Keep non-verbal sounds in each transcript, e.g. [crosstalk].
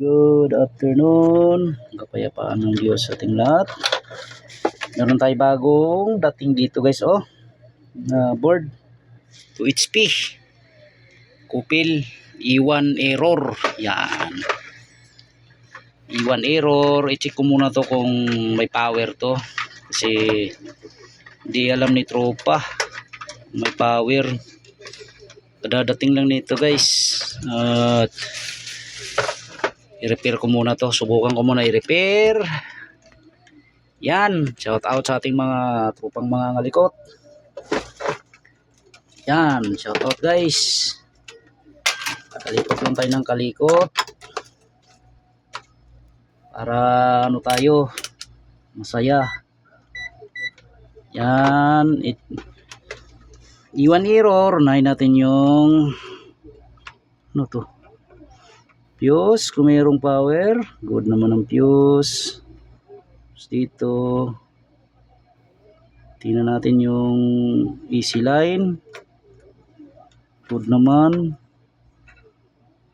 Good afternoon. Kapayapaan ng Diyos sa ating lahat. Meron tayo bagong dating dito guys oh. Na board. 2 HP. Kupil. Iwan error. Yan. Iwan error. I-check ko muna to kung may power to. Kasi hindi alam ni tropa. May power. Kadadating lang nito guys. At i-repair ko muna to. Subukan ko muna i-repair. Yan. Shout out sa ating mga trupang mga ngalikot. Yan. Shout out guys. Kalikot lang tayo ng kalikot. Para ano tayo? Masaya. Yan. It, iwan error. Unahin natin yung ano to fuse kung mayroong power good naman ang fuse Tapos dito. Tingnan natin yung easy line. Good naman.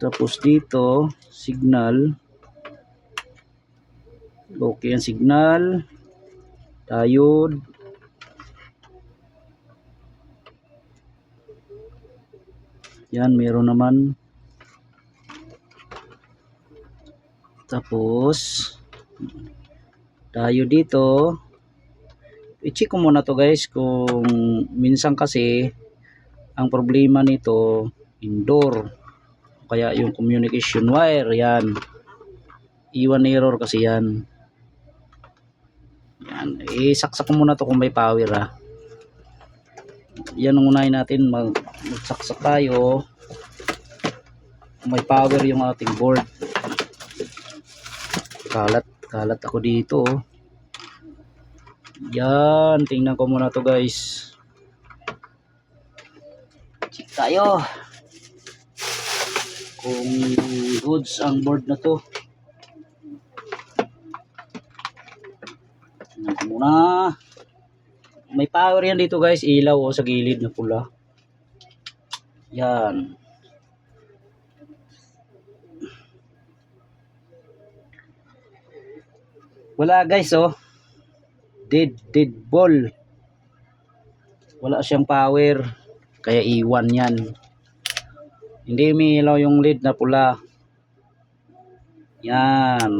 Tapos dito signal. Okay ang signal. Diode. Yan meron naman Tapos, tayo dito, i-check ko muna to guys kung minsan kasi ang problema nito indoor. Kaya yung communication wire, yan. Iwan error kasi yan. Yan. Isaksak ko muna to kung may power ah. Yan ang unahin natin. Mag magsaksak tayo. May power yung ating board kalat kalat ako dito oh. yan tingnan ko muna to guys. Check tayo. Kung goods ang board na to. Tingnan ko muna. May power yan dito guys. Ilaw oh, sa gilid na pula. Yan Wala guys oh. Dead dead ball. Wala siyang power. Kaya iwan yan. Hindi umiilaw yung lead na pula. Yan.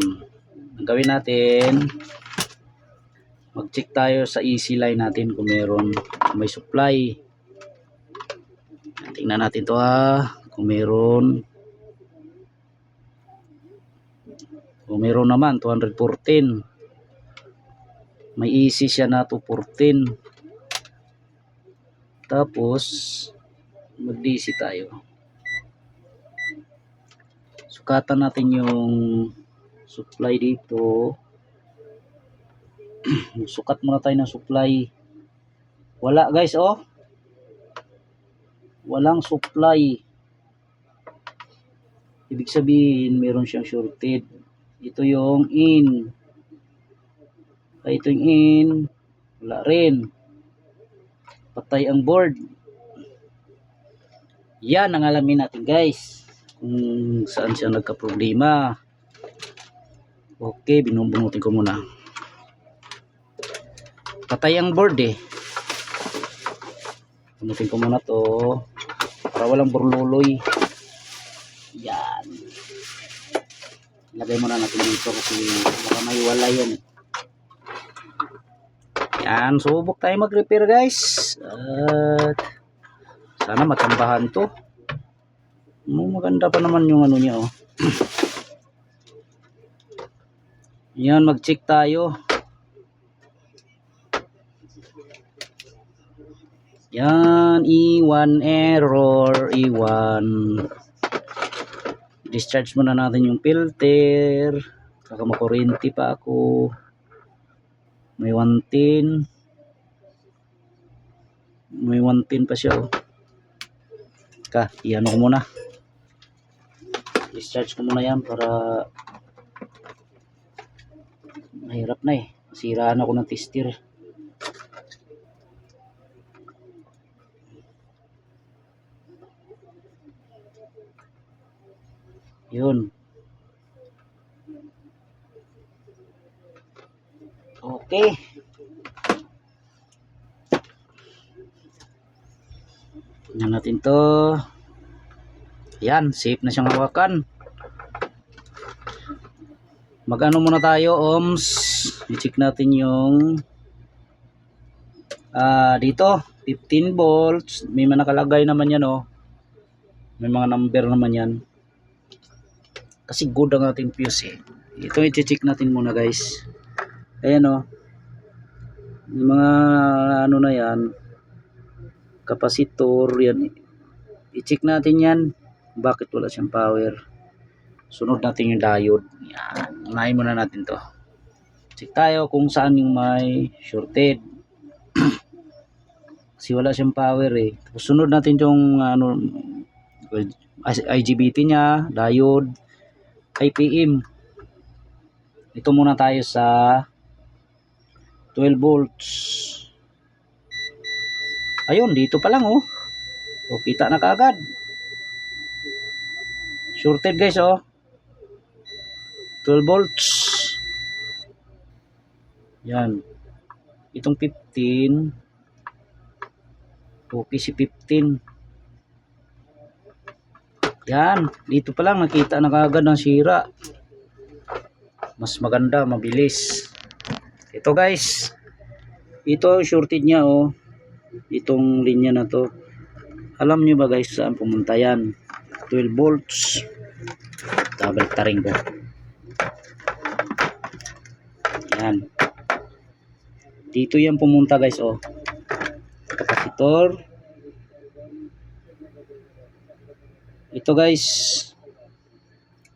Ang gawin natin, mag-check tayo sa easy line natin kung meron kung may supply. Tingnan natin to ha. Kung meron kung meron naman 214 may easy siya na 214 tapos mag DC tayo. Sukatan natin yung supply dito. [clears throat] Sukat muna tayo ng supply. Wala guys oh. Walang supply. Ibig sabihin meron siyang shorted. Ito yung in yung in. Wala rin. Patay ang board. Yan ang alamin natin guys. Kung saan siya nagka problema okay binubungutin ko muna. Patay ang board eh. Bunutin ko muna to para walang burluloy. Yan. Ilagay muna natin dito kasi baka may wala yan. Yan, subok tayo mag-repair guys. At sana matambahan to. No, maganda pa naman yung ano niya oh. [clears throat] Yan, mag-check tayo. Yan, E1 error, E1 discharge muna natin yung filter kaka makuryente pa ako may 110 may 110 pa siya oh. ka iano ko muna discharge ko muna yan para mahirap na eh masiraan ako ng tester Yun. Okay. Tingnan natin to. Yan, safe na siyang hawakan. Mag-ano muna tayo, ohms. I-check natin yung ah dito, 15 volts. May mga nakalagay naman yan, oh. May mga number naman yan. Kasi good ang ating fuse, eh. Ito i-check natin muna, guys. Ayan, oh. Yung mga ano na yan, kapasitor, yan. I-check natin yan. Bakit wala siyang power? Sunod natin yung diode. Yan. Unahin muna natin to. Check tayo kung saan yung may shorted. [clears throat] Kasi wala siyang power eh. Tapos sunod natin yung ano, IGBT niya, diode, IPM. Ito muna tayo sa 12 volts. Ayun, dito pa lang oh. O, kita na kaagad. Shorted guys oh. 12 volts. Yan. Itong 15. Okay si 15. Yan. Dito pa lang nakita na kaagad ng sira. Mas maganda, mabilis. Ito guys. Ito ang shorted niya oh. Itong linya na to. Alam niyo ba guys saan pumunta yan? 12 volts. Tabalik taring ko. Yan. Dito yan pumunta guys oh. Kapasitor. Ito guys.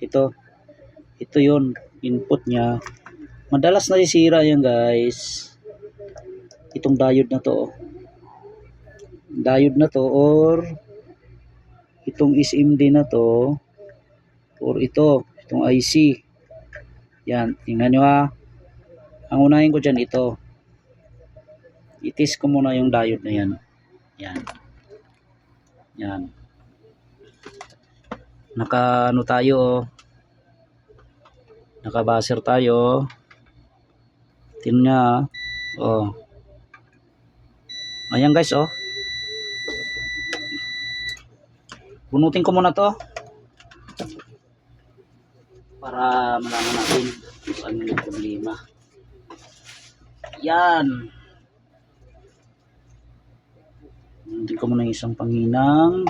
Ito. Ito yon input niya. Madalas nasisira yan guys. Itong diode na to oh. Diode na to or itong SMD na to or ito, itong IC. Yan, tingnan nyo ha. Ang unahin ko dyan ito. Itis ko muna yung diode na yan. Yan. Yan. Naka ano tayo oh. Naka buzzer tayo. Tingnan niya ha. Oh. Ayan guys oh. Bunutin ko muna to. Para malaman natin kung saan yung problema. Yan. Bunutin ko muna isang panghinang.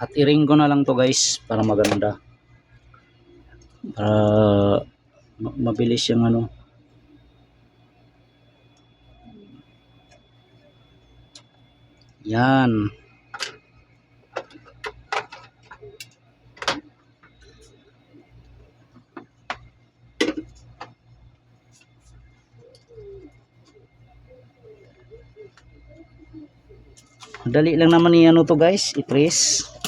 At i-ring ko na lang to guys para maganda. Para ma- mabilis yung ano. Yan. Madali lang naman ano to guys, i-press.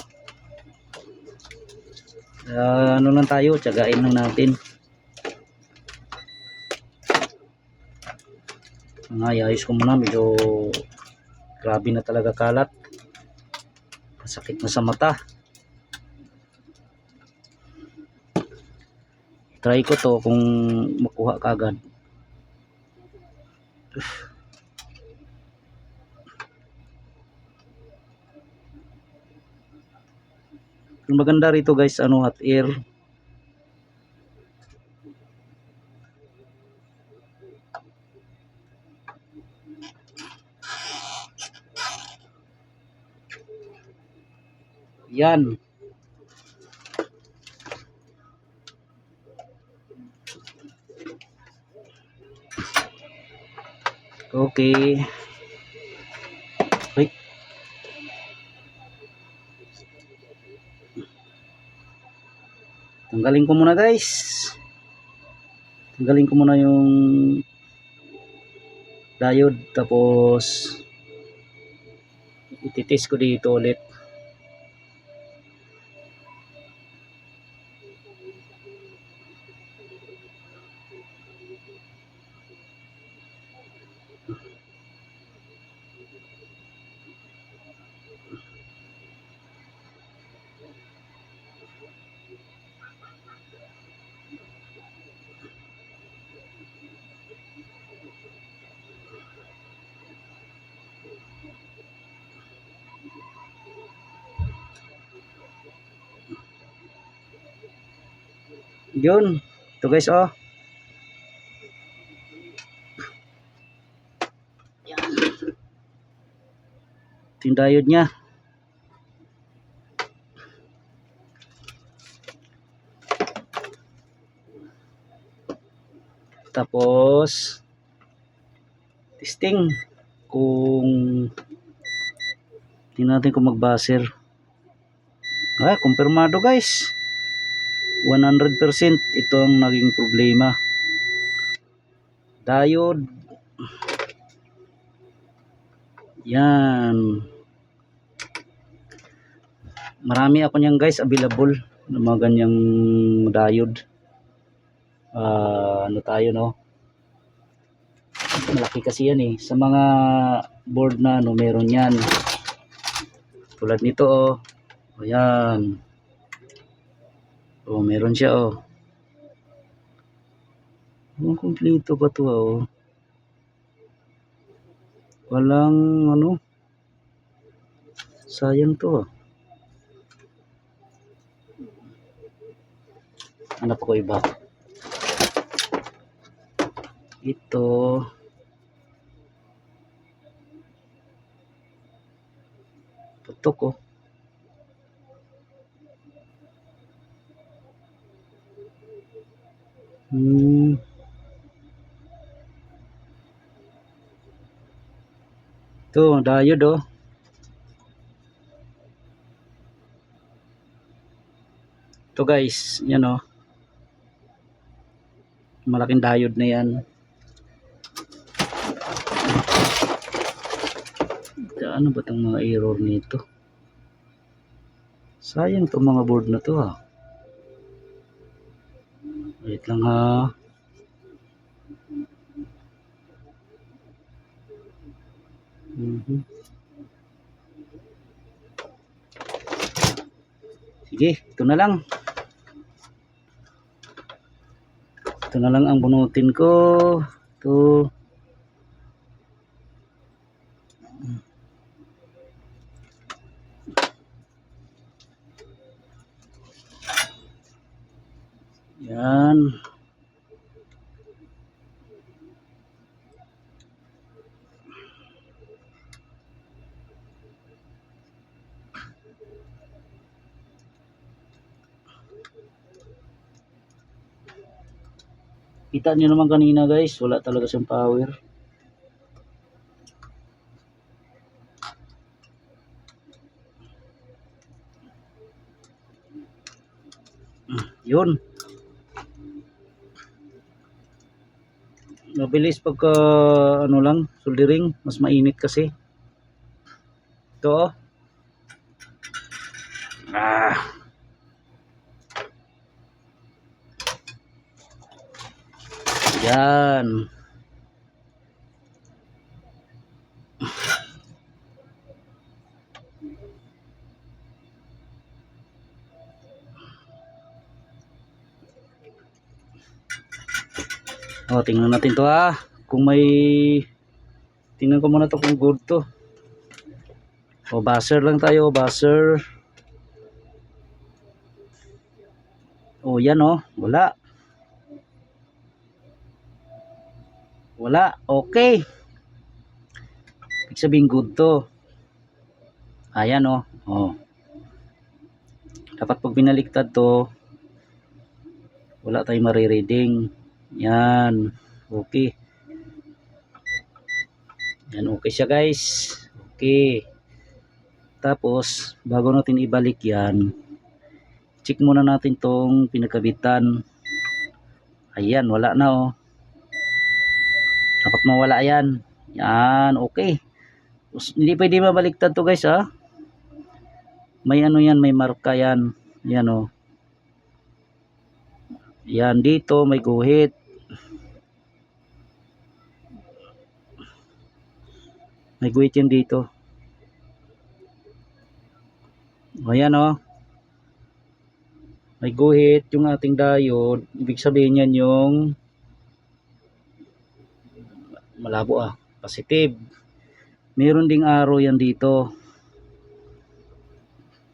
Ah, ano lang tayo, tsagain lang natin. Nga, ayos ko muna, medyo grabe na talaga kalat. Masakit na sa mata. Try ko to kung makuha kagad. Yung maganda rito guys, ano hot air. Yan. Okay. Tanggalin ko muna guys. Tanggalin ko muna yung diode tapos ititis ko dito ulit. Yun. Ito guys, oh. Ito yung diode niya. Tapos, testing kung tingnan natin kung mag-buzzer. Ah, kumpirmado guys. 100% ito ang naging problema. Diode. Yan. Marami ako niyan guys available ng mga ganyang diode. Ah, ano tayo no? Malaki kasi yan eh. Sa mga board na ano, meron yan. Tulad nito oh. Ayan. Oh, meron siya oh. Ang kumpleto pa to oh. Walang ano. Sayang to ah. Hanap ako iba. Ito. Putok oh. Hmm. Ito, diode oh. Ito guys, yan oh. Malaking diode na yan. Ano ba itong mga error nito? Sayang itong mga board na to ah. Wait lang ha. Mhm. Sige, ito na lang. Ito na lang ang bunutin ko. Ito. Yan. Kita niyo naman kanina guys, wala talaga siyang power. Yun. Mabilis pagka ano lang, soldering, mas mainit kasi. Ito oh. Ah. Yan. O, tingnan natin to ha. Kung may... Tingnan ko muna to kung good to. O, buzzer lang tayo, buzzer. O, yan o. Wala. Wala. Okay. Ibig sabihin good to. Ayan o. O. Dapat pag binaliktad to, wala tayong marireading. Yan. Okay. Yan, okay siya guys. Okay. Tapos, bago natin ibalik yan, check muna natin tong pinagkabitan. Ayan, wala na oh. Dapat mawala yan. Yan, okay. Hindi pwede mabaliktad to guys ah. May ano yan, may marka yan. Yan oh. Yan dito, may guhit. May guhit yan dito. O yan o. May guhit yung ating diode. Ibig sabihin yan yung malabo ah. Positive. Meron ding arrow yan dito.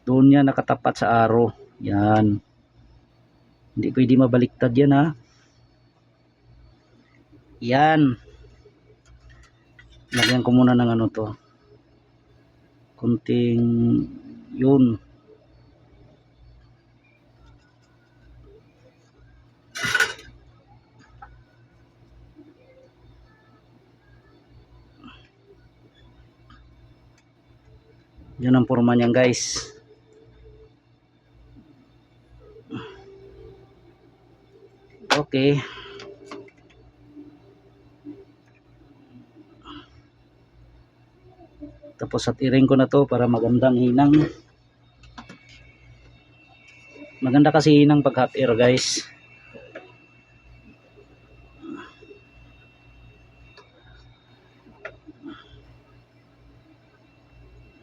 Doon yan nakatapat sa arrow. Yan. Hindi pwede mabaliktad yan ha. Yan. Lagyan ko muna ng ano to. Kunting yun. Yun ang forma niyan guys. Okay. Tapos at iring ko na to para magandang hinang. Maganda kasi hinang pag hot air guys.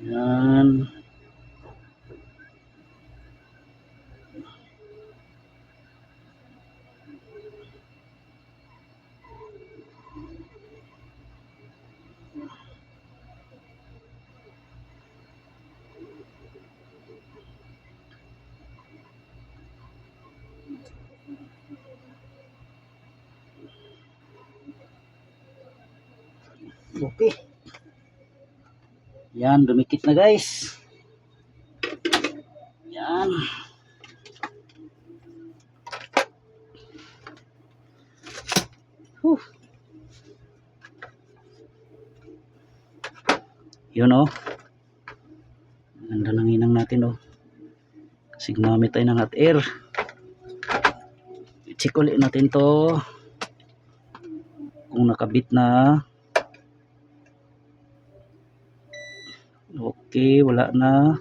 Yan. Yan, dumikit na guys. Yan. Whew. Yun oh. Ganda ng inang natin oh. Kasi gumamit tayo ng hot air. I-check ulit natin to. Kung nakabit na. Okay, wala na.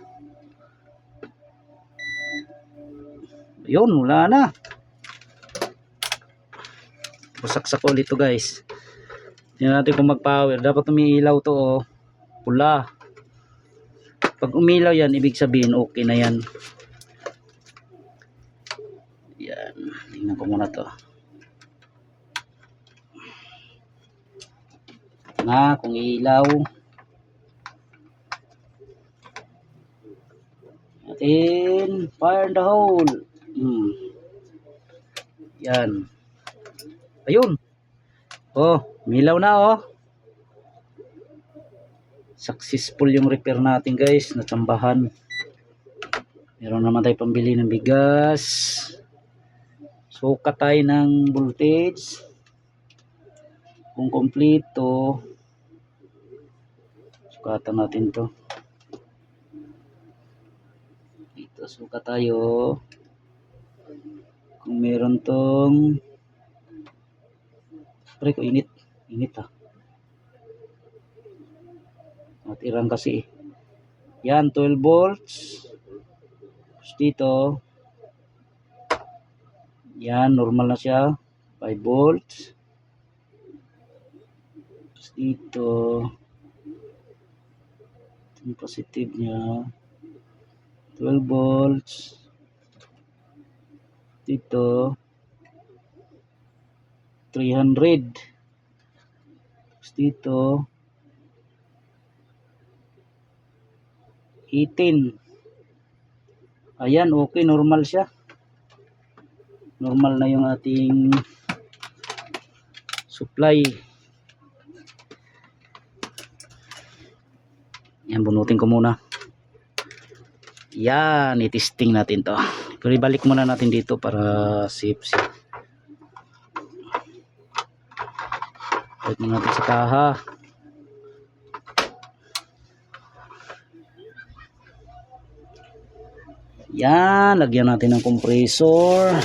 Yun, wala na. Busaksak ulit to guys. Tingnan natin kung mag-power. Dapat umiilaw to oh. Pula. Pag umilaw yan, ibig sabihin okay na yan. Yan. Tingnan ko muna to. Na, kung ilaw. Natin fire in the hole. Hmm. yan. Ayun. Oh milaw na oh. Successful yung repair natin guys natsambahan meron naman tayo pambili ng bigas. Sukat tayo ng voltage. Kung kompleto sukatan natin to dito suka tayo. Kung meron tong pre ko init. Init ah. At irang kasi eh. yan 12 volts. Tapos dito yan normal na siya. 5 volts. Tapos dito yung positive niya 12 volts. Dito 300 Tapos dito 18 ayan okay normal siya. Normal na yung ating supply. Yan bunutin ko muna yan, itesting natin to. Pero ibalik muna natin dito para safe safe. Balik natin sa kaha. Yan, lagyan natin ng compressor.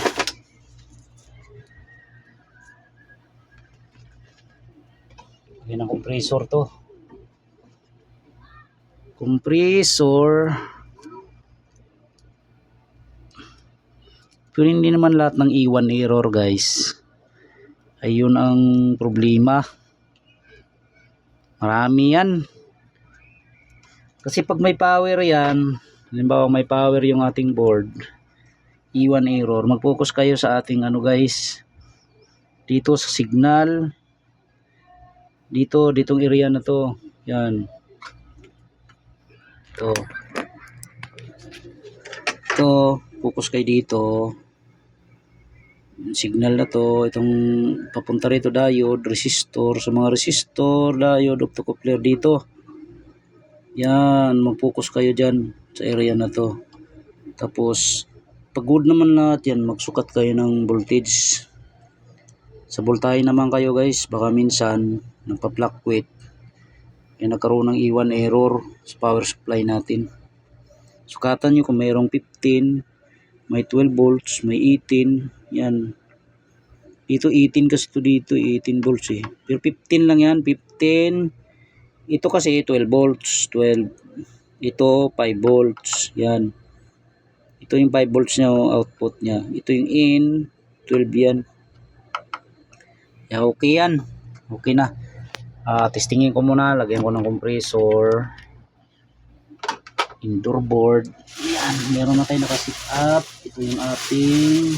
Lagyan ng compressor to. Compressor. Pero hindi naman lahat ng iwan error guys. Ayun ang problema. Marami yan. Kasi pag may power yan, halimbawa may power yung ating board, iwan error, mag-focus kayo sa ating ano guys, dito sa signal, dito, ditong area na to, yan. Ito. Ito, focus kayo dito. Signal na to, itong papunta rito diode, resistor, sa mga resistor, diode, optocoupler dito. Yan, mag-focus kayo dyan sa area na to. Tapos, pag good naman lahat yan, magsukat kayo ng voltage. Sa voltahe naman kayo guys, baka minsan, nagpa-fluctuate. Kaya nagkaroon ng iwan error sa power supply natin. Sukatan nyo kung mayroong 15, may 12 volts, may 18, yan. Ito 18 kasi ito dito, 18 volts eh. Pero 15 lang yan, 15. Ito kasi 12 volts, 12. Ito 5 volts, yan. Ito yung 5 volts niya, oh, output niya. Ito yung in, 12 yan. Yeah, okay yan. Okay na. Ah, testingin ko muna, lagyan ko ng compressor. Indoor board. Yan, meron na tayo nakasit up. Ito yung ating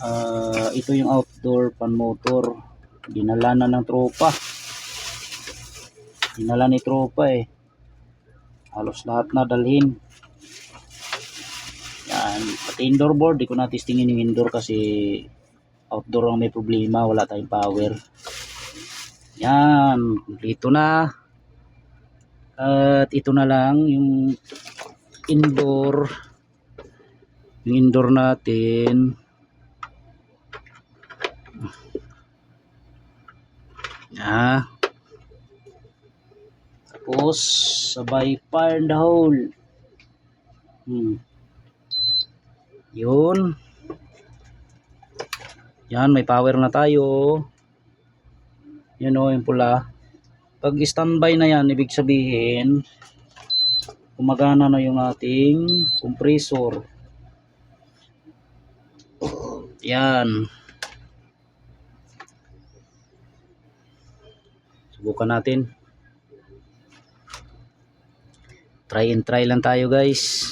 ah, ito yung outdoor pan motor. Dinala na ng tropa. Dinala ni tropa eh. Halos lahat na dalhin. Yan, pati indoor board, di ko na testingin yung indoor kasi outdoor ang may problema, wala tayong power. Yan, kompleto na. At ito na lang yung indoor. Yung indoor natin. Ah. Tapos, sabay fire in the hole. Hmm. Yun. Yan, may power na tayo. Yan o, yung pula. Pag standby na yan, ibig sabihin, gumagana na yung ating compressor. Yan. Subukan natin. Try and try lang tayo guys.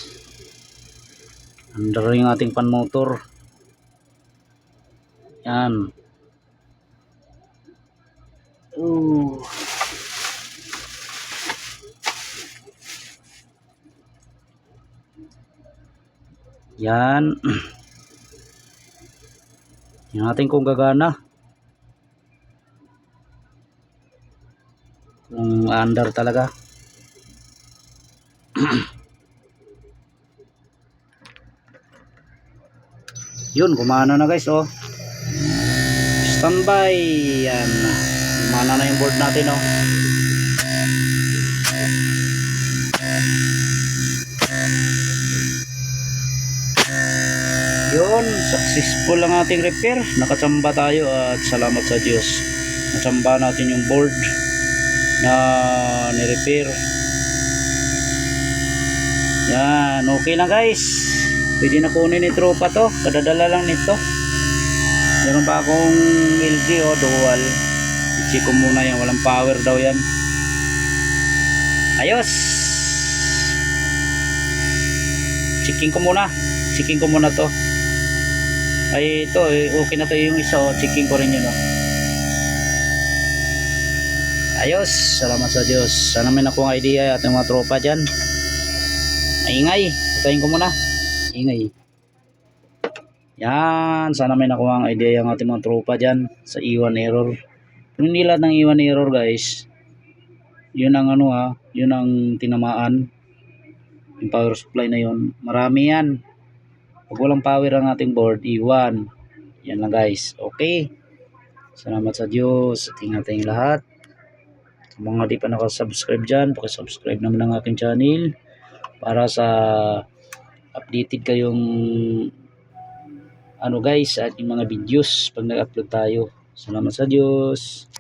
Under yung ating pan motor. Yan. Yan. [clears throat] Yan natin kung gagana. Kung under talaga. [clears throat] Yun, gumana na guys, oh. Standby. Yan. Gumana na yung board natin, oh. Yun, successful ang ating repair. Nakachamba tayo at salamat sa Diyos. Nachamba natin yung board na ni-repair. Yan, okay lang guys. Pwede na kunin ni tropa to. Kadadala lang nito. Meron pa akong LG o dual. I-check ko muna yan. Walang power daw yan. Ayos! Checking ko muna. Checking ko muna to. Ay ito, eh, okay na to yung isa. Oh. Checking ko rin yun. Oh. Ayos! Salamat sa Diyos. Sana may nakuha idea at mga tropa dyan. Maingay. Patayin ko muna. Ingay. Yan, sana may nakuha ang idea yung ating mga tropa dyan sa iwan error. Kung hindi lahat ng iwan error guys, yun ang ano ha, yun ang tinamaan. Yung power supply na yun. Marami yan. Pag walang power ang ating board, iwan. Yan lang guys. Okay. Salamat sa Diyos. At ingat lahat. Kung mga di pa nakasubscribe dyan, pakisubscribe naman ang aking channel para sa updated kayong ano guys at yung mga videos pag nag-upload tayo. Salamat sa Diyos.